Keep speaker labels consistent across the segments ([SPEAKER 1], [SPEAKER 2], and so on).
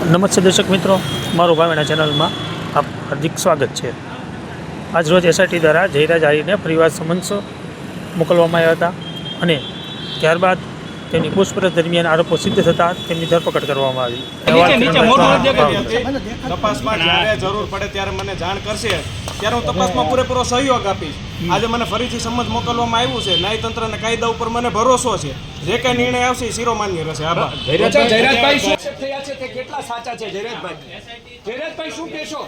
[SPEAKER 1] નમસ્તે દર્શક મિત્રો મારું ભાવેણા ચેનલમાં આપ હાર્દિક સ્વાગત છે. આજરોજ એસઆઈટી દ્વારા જયરાજ આહીરને ફરીવાર સમન્સ મોકલવામાં આવ્યા હતા અને ત્યારબાદ તેમની પૂછપરછ દરમિયાન આરોપો સિદ્ધ થતાં તેમની ધરપકડ કરવામાં આવી.
[SPEAKER 2] તપાસમાં જ્યારે જરૂર પડે ત્યારે મને જાણ કરશે. ત્યારે હું તપાસમાં પૂરેપૂરો સહયોગ આપીશ. આજે મને ફરીથી સમજ મોકલવામાં આવ્યું છે. ન્યાયતંત્ર અને કાયદા ઉપર મને ભરોસો છે. જે કઈ નિર્ણય આવશે એ શિરોમાન્ય રહેશે. આભાર.
[SPEAKER 3] જયરાજભાઈ શું થયા છે તે કેટલા સાચા છે જયરાજભાઈ? જયરાજભાઈ શું કહેશો?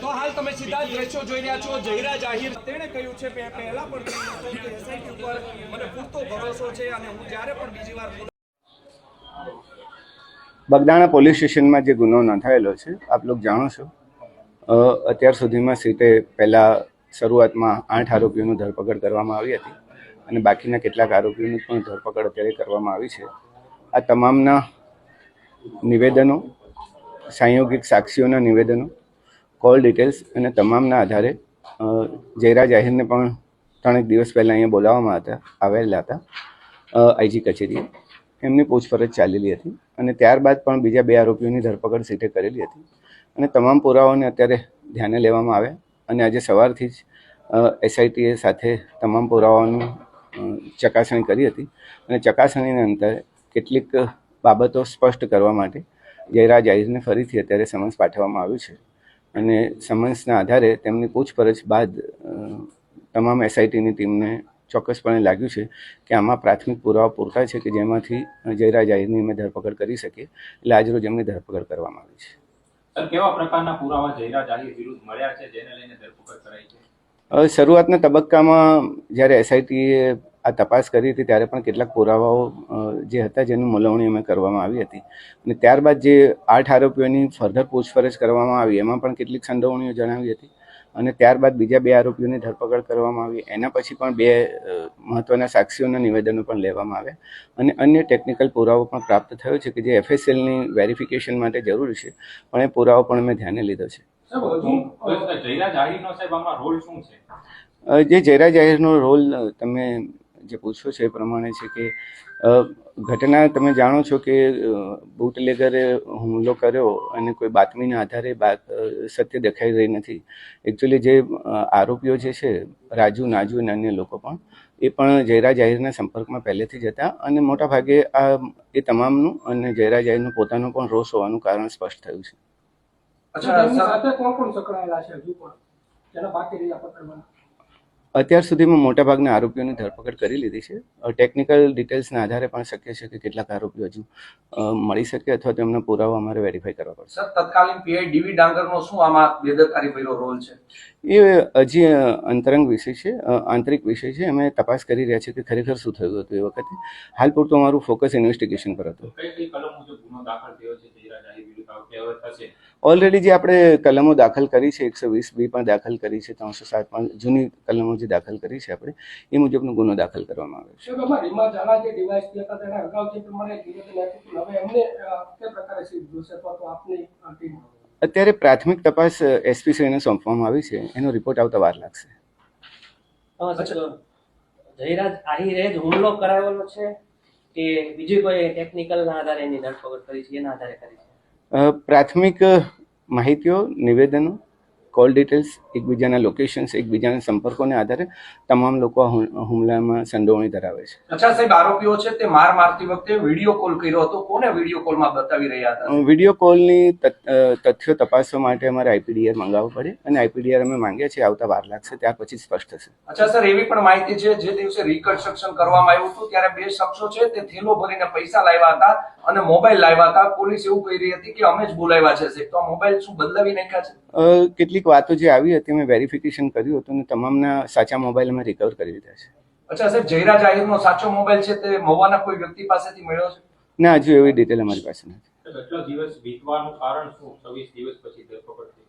[SPEAKER 3] તો હાલ તમે સીધા જ દ્રશ્યો જોઈ રહ્યા છો. જયરાજ આહિર તેણે કહ્યું છે મેં પહેલા પણ કે SIT ઉપર મને પૂરતો ભરોસો છે અને હું જ્યારે પણ બીજી વાર
[SPEAKER 4] બગદાણા પોલીસ સ્ટેશનમાં જે ગુનો નોંધાયેલો છે આપ લોકો જાણો છો. અત્યાર સુધીમાં સીટે પહેલાં શરૂઆતમાં આઠ આરોપીઓની ધરપકડ કરવામાં આવી હતી અને બાકીના કેટલાક આરોપીઓની પણ ધરપકડ અત્યારે કરવામાં આવી છે. આ તમામના નિવેદનો, સાંયોગિક સાક્ષીઓના નિવેદનો, કોલ ડિટેલ્સ અને તમામના આધારે જયરા જયરાજ આહિરને પણ ત્રણેક દિવસ પહેલાં અહીંયા બોલાવવામાં હતા, આવેલા હતા આઈજી કચેરીએ. એમની પૂછપરછ ચાલેલી હતી અને ત્યારબાદ પણ બીજા બે આરોપીઓની ધરપકડ સીટે કરેલી હતી અને તમામ પુરાવાઓને અત્યારે ધ્યાને લેવામાં આવ્યા. અને આજે સવારથી જ એસઆઈટીએ સાથે તમામ પુરાવાઓનું ચકાસણી કરી હતી. અને ચકાસણીના અંતરે કેટલીક બાબતો સ્પષ્ટ કરવા માટે જયરાજ આહિરને ફરીથી અત્યારે સમન્સ પાઠવવામાં આવ્યું છે. અને સમન્સના આધારે તેમની પૂછપરછ બાદ તમામ એસઆઈટીની ટીમને ચોક્કસપણે લાગ્યું છે કે આમાં પ્રાથમિક પુરાવા પૂરતા છે કે જેમાંથી જયરાજ આહિરની અમે ધરપકડ કરી શકીએ. એટલે આજરોજ એમની ધરપકડ કરવામાં આવી છે. શરૂઆતના તબક્કામાં જ્યારે એસઆઈટીએ આ તપાસ કરી હતી, ત્યારે પણ કેટલાક પુરાવાઓ જે હતા જેની મૂલવણી અમે કરવામાં આવી હતી. અને ત્યારબાદ જે આઠ આરોપીઓની ફર્ધર પૂછપરછ કરવામાં આવી, એમાં પણ કેટલીક સંડોવણીઓ જણાવી હતી. અને ત્યારબાદ બીજા બે આરોપીઓની ધરપકડ કરવામાં આવી. એના પછી પણ બે મહત્ત્વના મહત્વના સાક્ષીઓના નિવેદનો પણ લેવામાં આવ્યા. અને અન્ય ટેકનિકલ પુરાવો પણ પ્રાપ્ત થયો છે કે જે એફએસએલની વેરિફિકેશન માટે જરૂરી છે પણ એ પુરાવો પણ મેં ધ્યાને લીધો છે. જે જયરા જાહેરનો રોલ તમે જે પૂછો છો એ પ્રમાણે છે કે ઘટના તમે જાણો છો કે બુટલેગરે હુમલો કર્યો અને કોઈ બાતમીના આધારે સત્ય દેખાઈ રહી નથી. એકચ્યુઅલી જે આરોપીઓ જે છે રાજુ નાજુ અને અન્ય લોકો પણ એ પણ જયરા જાહેરના સંપર્કમાં પહેલેથી જ હતા અને મોટા ભાગે આ એ તમામનું અને જયરા જાહેરનું પોતાનું પણ રોષ હોવાનું કારણ સ્પષ્ટ થયું છે.
[SPEAKER 3] અચ્છા
[SPEAKER 5] સાથે કોણ કોણ સંકળાયેલા છે હજુ પણ? જેના બાકી રહ્યા પકડવાના?
[SPEAKER 4] અત્યાર સુધીમાં મોટાભાગના આરોપીઓની ધરપકડ કરી લીધી છે. ટેકનિકલ ડિટેલ્સના આધારે પણ શક્ય છે કે કેટલાક આરોપીઓ હજુ મળી શકે અથવા તેમના પુરાવા અમારે વેરીફાઈ કરવા પડશે.
[SPEAKER 3] તત્કાલીન પીઆઈ ડીવી ડાંગરનો શું આમાં બેદરકારી ભર્યો રોલ છે?
[SPEAKER 4] એ હજી અંતરંગ વિષય છે આંતરિક વિષય છે. અમે તપાસ કરી રહ્યા છીએ કે ખરેખર શું થયું હતું એ વખતે. હાલ પૂરતું અમારું ફોકસ ઇન્વેસ્ટિગેશન પર હતું. ઓલરેડી જે આપણે કલમો દાખલ કરી છે એકસો વીસ બી પણ દાખલ કરી છે ત્રણસો સાત પણ જૂની કલમો જે દાખલ કરી છે આપણે એ મુજબનો ગુનો દાખલ કરવામાં આવ્યો છે. અત્યારે પ્રાથમિક તપાસ એસપી શ્રીને સોંપવામાં આવી છે. એનો રિપોર્ટ આવતા વાર લાગશે.
[SPEAKER 6] જયરાજ આહિરે જ હુમલો કરાવેલો છે કે બીજી કોઈ ટેકનિકલ ના આધારે એની ધરપકડ કરી છે? એના આધારે કરી છે?
[SPEAKER 4] પ્રાથમિક માહિતીઓ નિવેદનો કોલ ડિટેલ્સ એકબીજાના લોકેશન્સ એકબીજાના સંપર્કોને આધારે તમામ લોકો આ હુમલામાં સંડોવણી ધરાવે છે.
[SPEAKER 3] અચ્છા સાહેબ આરોપીઓ છે તે માર મારતી વખતે વીડિયો કોલ કર્યો હતો. કોને વીડિયો કોલમાં બતાવી રહ્યા હતા?
[SPEAKER 4] વીડિયો કોલની તથ્યો તપાસવા માટે અમારે આઈપીડીઆર મંગાવવું પડે અને આઈપીડીઆર અમે માંગ્યા છે આવતા વાર લાગશે ત્યાર પછી સ્પષ્ટ થશે.
[SPEAKER 3] અચ્છા સર એવી પણ માહિતી છે જે દિવસે રિકન્સ્ટ્રક્શન કરવામાં આવ્યું હતું ત્યારે બે શખ્સો છે તે થેલો ભરીને પૈસા લાવ્યા હતા. અને મોબાઈલ લાવ્યા હતા. પોલીસ એવું કહી રહી હતી કે અમે જ બોલાવ્યા છે સાહેબ. તો આ મોબાઈલ શું બદલાવી નાખ્યા છે?
[SPEAKER 4] કેટલીક વાતો જે આવી હતી મેં વેરિફિકેશન કર્યું હતું અને તમામના સાચા મોબાઈલ અમે રિકવર કરી લીધા છે.
[SPEAKER 3] અચ્છા સાહેબ જયરાજ આહિરનો સાચો મોબાઈલ છે તે મહુવાના કોઈ વ્યક્તિ પાસેથી મળ્યો છે?
[SPEAKER 4] ના હજુ એવી ડિટેલ અમારી પાસે નથી.
[SPEAKER 7] દિવસ વીતવાનું કારણ શું? છવ્વીસ દિવસ પછી ધરપકડ થઈ.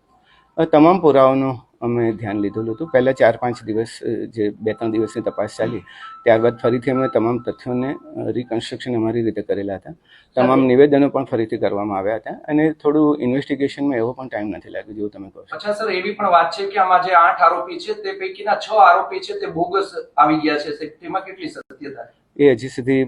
[SPEAKER 4] તમામ પુરાવાઓનું અમે ધ્યાન લીધેલું હતું. પહેલાં ચાર પાંચ દિવસ જે બે ત્રણ દિવસની તપાસ ચાલી ત્યારબાદ ફરીથી અમે તમામ તથ્યોને રિકન્સ્ટ્રક્શન અમારી રીતે કરેલા હતા. તમામ નિવેદનો પણ ફરીથી કરવામાં આવ્યા હતા અને થોડું ઇન્વેસ્ટિગેશનમાં એવો પણ ટાઈમ નથી લાગ્યો જેવું તમે કહો છો.
[SPEAKER 3] અચ્છા સર એવી પણ વાત છે કે આમાં જે આઠ આરોપી છે તે પૈકીના છ આરોપી છે તે બોગસ આવી ગયા છે. તેમાં કેટલી સત્યતા
[SPEAKER 4] એ હજી સુધી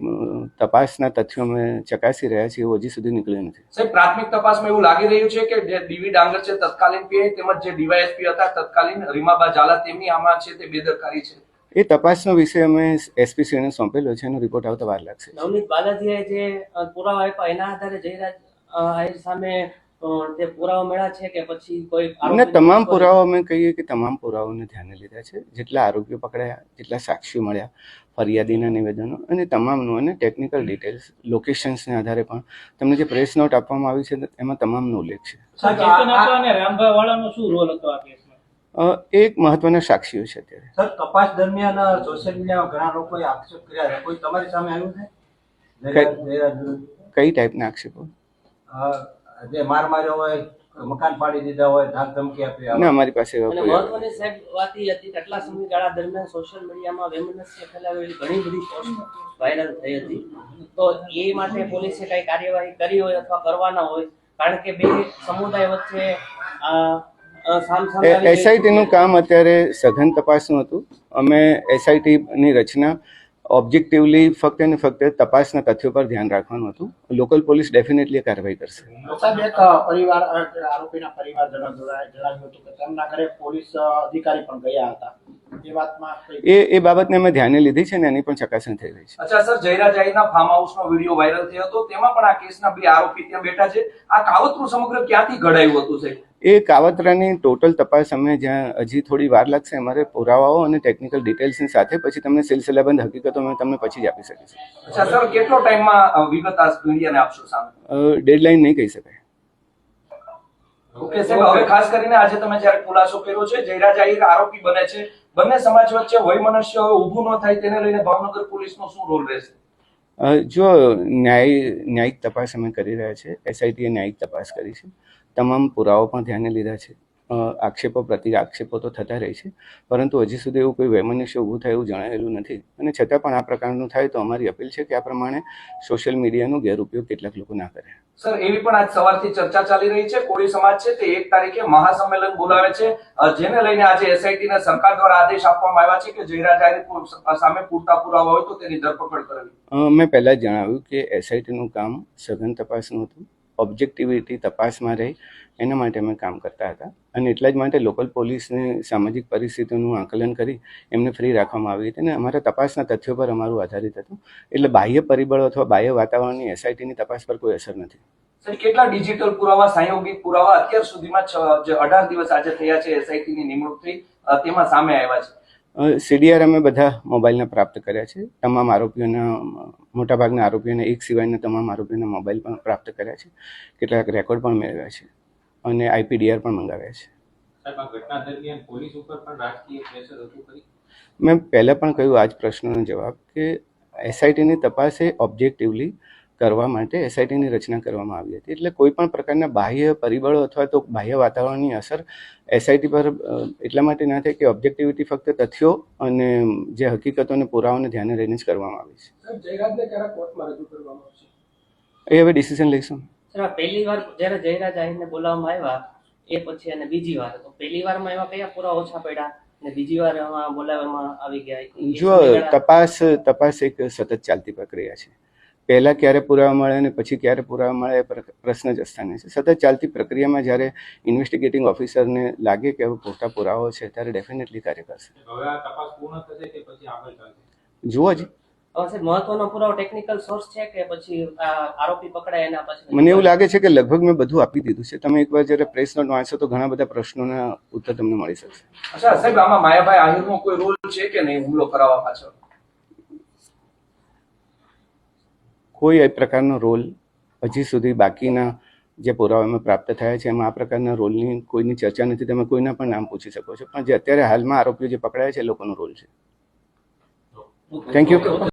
[SPEAKER 4] તપાસના તથ્યો અમે ચકાસી રહ્યા છીએ એવું હજી સુધી નીકળ્યું નથી.
[SPEAKER 3] સાહેબ પ્રાથમિક તપાસમાં એવું લાગી રહ્યું છે કે જે ડીવી ડાંગર છે તત્કાલીન પીઆઈ તેમજ જે ડીવાયએસપી હતા તત્કાલીન રીમાબા ઝાલા તેમની આમાં છે તે બેદરકારી છે.
[SPEAKER 4] એ તપાસનો વિષય અમે એસપીસીને સોંપેલો છે એનો રિપોર્ટ આવતા વાર લાગશે.
[SPEAKER 6] નવનીત બાલાજીએ જે પુરાવા આપ્યા એના આધારે જયરાજ સામે તે પુરાવા મળ્યા છે કે પછી કોઈ અમને
[SPEAKER 4] તમામ પુરાવા અમે કહીએ કે તમામ પુરાવાઓને ધ્યાને લીધા છે. જેટલા આરોપીઓ પકડાયા જેટલા સાક્ષીઓ મળ્યા ફરિયાદીના નિવેદનો અને તમામનું અને ટેકનિકલ ડિટેલ્સ લોકેશન્સને આધારે પણ તમને જે પ્રેસ નોટ આપવામાં આવી છે એમાં તમામનો ઉલ્લેખ છે. એ એક મહત્વના સાક્ષીઓ છે અત્યારે.
[SPEAKER 8] સર તપાસ દરમિયાન સોશિયલ મીડિયામાં ઘણા લોકોએ આક્ષેપ કર્યા છે. કોઈ તમારી સામે આવ્યું છે?
[SPEAKER 4] કઈ ટાઈપના આક્ષેપો?
[SPEAKER 8] અ, જે માર માર્યો હોય મકાન પાડી દીધા હોય ધાક ધમકી આપી
[SPEAKER 4] અને અમારી પાસે
[SPEAKER 6] અને મહત્વની સાહેબ વાત એ હતી કે આટલા સમયગાળા દરમિયાન સોશિયલ મીડિયામાં વેમનસ્ય ફેલાવેલી ઘણી બધી પોસ્ટ વાયરલ થઈ હતી. તો એ માટે પોલીસે કઈ કાર્યવાહી કરી હોય અથવા કરવાના હોય કારણ કે બે સમુદાય વચ્ચે આવી
[SPEAKER 4] એસઆઈટીનું કામ અત્યારે સઘન તપાસનું હતું. અમે એસઆઈટીની રચના ઓબ્જેક્ટિવલી ફક્ત અને ફક્ત તપાસના તથ્યો પર ધ્યાન રાખવાનું હતું. લોકલ પોલીસ ડેફિનેટલી કાર્યવાહી કરશે.
[SPEAKER 9] સાહેબ એક પરિવાર આરોપીના પરિવારજનો જણાવ્યું હતું કે તેમના ઘરે પોલીસ અધિકારી પણ ગયા હતા. એ વાતમાં
[SPEAKER 4] એ એ બાબતને અમે ધ્યાને લીધી છે ને એની પણ ચકાસણી થઈ રહી છે.
[SPEAKER 3] અચ્છા સર જયરાજ આહિરના ફાર્મ હાઉસનો વીડિયો વાયરલ થયો હતો. તેમાં પણ આ કેસના બે આરોપી ત્યાં બેઠા છે. આ કાવતરું સમગ્ર ક્યાંથી ઘડાયું હતું સાહેબ?
[SPEAKER 4] એ કાવતરાની ટોટલ તપાસ અમે જ્યાં હજી થોડી વાર લાગશે અમારે પુરાવાઓ અને ટેકનિકલ ડિટેલ્સની સાથે પછી તમને સિલસિલાબંધ હકીકતો અમે તમને પછી જ આપી શકીશું.
[SPEAKER 3] કેટલો ટાઈમમાં વિગત મીડિયાને આપશો સામે?
[SPEAKER 4] ડેડલાઈન નહીં કહી શકાય.
[SPEAKER 3] ઓકે સાહેબ હવે ખાસ કરીને આજે તમે જ્યારે ખુલાસો કર્યો છે જયરાજ આહિર આરોપી બને છે. બંને સમાજ વચ્ચે મનુષ્ય હવે ઊભું ન થાય તેને લઈને ભાવનગર પોલીસનો શું રોલ રહેશે?
[SPEAKER 4] જો ન્યાય ન્યાયિક તપાસ અમે કરી રહ્યા છે એસઆઈટીએ ન્યાયિક તપાસ કરી છે. તમામ પુરાવાઓ પણ ધ્યાને લીધા છે. આક્ષેપો પ્રતિ આક્ષેપો તો થતા રહે છે પરંતુ હજી સુધી એવું કોઈ વૈમનસ્ય ઊભું થાય એવું જણાયેલું નથી. અને છતાં પણ આ પ્રકારનું થાય તો અમારી અપીલ છે કે આ પ્રમાણે સોશિયલ મીડિયાનો ગેરઉપયોગ કેટલાક લોકો ના કરે.
[SPEAKER 3] સર એવી પણ આજ સવારથી ચર્ચા ચાલી રહી છે. કોળી સમાજ છે તે એક તારીખે મહાસંમેલન બોલાવે છે. જેને લઈને આજે એસઆઈટી ને સરકાર દ્વારા આદેશ આપવામાં આવ્યા છે કે જયરાજ આહિર પૂર- સામે પૂરતા પુરાવા હોય તો તેની ધરપકડ કરવી.
[SPEAKER 4] મેં પહેલાં જણાવ્યું કે એસઆઈટીનું કામ સઘન તપાસનું હતું. ઓબ્જેક્ટિવિટી તપાસમાં રહી, એના માટે અમે કામ કરતા હતા. અને એટલા જ માટે લોકલ પોલીસને સામાજિક પરિસ્થિતિનું આકલન કરી એમને ફ્રી રાખવામાં આવી હતી. અને અમારા તપાસના તથ્યો પર અમારું આધારિત હતું. એટલે બાહ્ય પરિબળો અથવા બાહ્ય વાતાવરણની એસઆઈટીની તપાસ પર કોઈ અસર નથી.
[SPEAKER 3] સર, કેટલા ડિજિટલ પુરાવા, સંયોગિક પુરાવા અત્યાર સુધીમાં અઢાર દિવસ આજે થયા છે એસઆઈટીની નિમણૂક થઈ તેમાં સામે આવ્યા છે?
[SPEAKER 4] સીડીઆર અમે બધા મોબાઈલના પ્રાપ્ત કર્યા છે. તમામ આરોપીઓના મોટાભાગના આરોપીઓને એક સિવાયના તમામ આરોપીઓના મોબાઈલ પણ પ્રાપ્ત કર્યા છે. કેટલાક રેકોર્ડ પણ મેળવ્યા છે અને આઈપીડીઆર પણ મંગાવ્યા છે. મેં પહેલાં પણ કહ્યું આ જ પ્રશ્નનો જવાબ કે એસઆઈટીની તપાસ એ ઓબ્જેક્ટિવલી કરવા માટે એસઆઈટીની રચના કરવામાં આવી હતી. એટલે કોઈ પણ પ્રકારના બાહ્ય પરિબળો અથવા તો બાહ્ય વાતાવરણની અસર એસઆઈટી પર એટલા માટે ના થાય કે ઓબ્જેક્ટિવિટી ફક્ત તથ્યો અને જે હકીકતો અને પુરાવાને ધ્યાને લઈને જ કરવામાં આવી છે.
[SPEAKER 5] સાહેબ કોર્ટમાં રજૂ કરવામાં
[SPEAKER 4] એ હવે ડિસિઝન લઈશું.
[SPEAKER 6] પહેલી વાર જ્યારે જયરાજ આહિરને બોલાવવામાં આવ્યા એ પછી અને બીજી વાર. તો પહેલી વારમાં એવા કયા પુરાવા ઓછા પડ્યા અને બીજી વાર એમાં બોલાવવામાં આવી ગયા?
[SPEAKER 4] જો તપાસ તપાસ એક સતત ચાલતી પ્રક્રિયા છે. પહેલાં ક્યારે પુરાવા મળે અને પછી ક્યારે પુરાવા મળે એ પ્રશ્ન જ અસ્થાને છે. સતત ચાલતી પ્રક્રિયામાં જ્યારે ઇન્વેસ્ટિગેટિંગ ઓફિસરને લાગે કે હવે પૂરતા પુરાવાઓ છે ત્યારે ડેફિનેટલી કાર્ય કરશે.
[SPEAKER 7] હવે આ તપાસ પૂર્ણ થશે કે પછી આગળ ચાલશે?
[SPEAKER 4] જુઓ જ.
[SPEAKER 6] મહત્વનો પુરાવો ટેકનિકલ સોર્સ છે કે પછી આરોપી પકડાય એના પછી?
[SPEAKER 4] મને એવું લાગે છે કે લગભગ મેં બધું આપી દીધું છે. તમે એકવાર જ્યારે પ્રેસ નોટ વાંચશો તો ઘણા બધા પ્રશ્નોના ઉત્તર તમને મળી શકશે.
[SPEAKER 3] અચ્છા સાહેબ આમાં માયાભાઈ આહિરનો કોઈ રોલ છે કે નહીં હુમલો કરાવવા પાછળ?
[SPEAKER 4] કોઈ એ પ્રકારનો રોલ હજી સુધી બાકીના જે પુરાવામાં પ્રાપ્ત થયા છે એમાં આ પ્રકારના રોલની કોઈની ચર્ચા નથી. તમે કોઈના પણ નામ પૂછી શકો છો. પણ જે અત્યારે હાલમાં આરોપીઓ જે પકડાયા છે એ લોકોનો રોલ છે. Thank you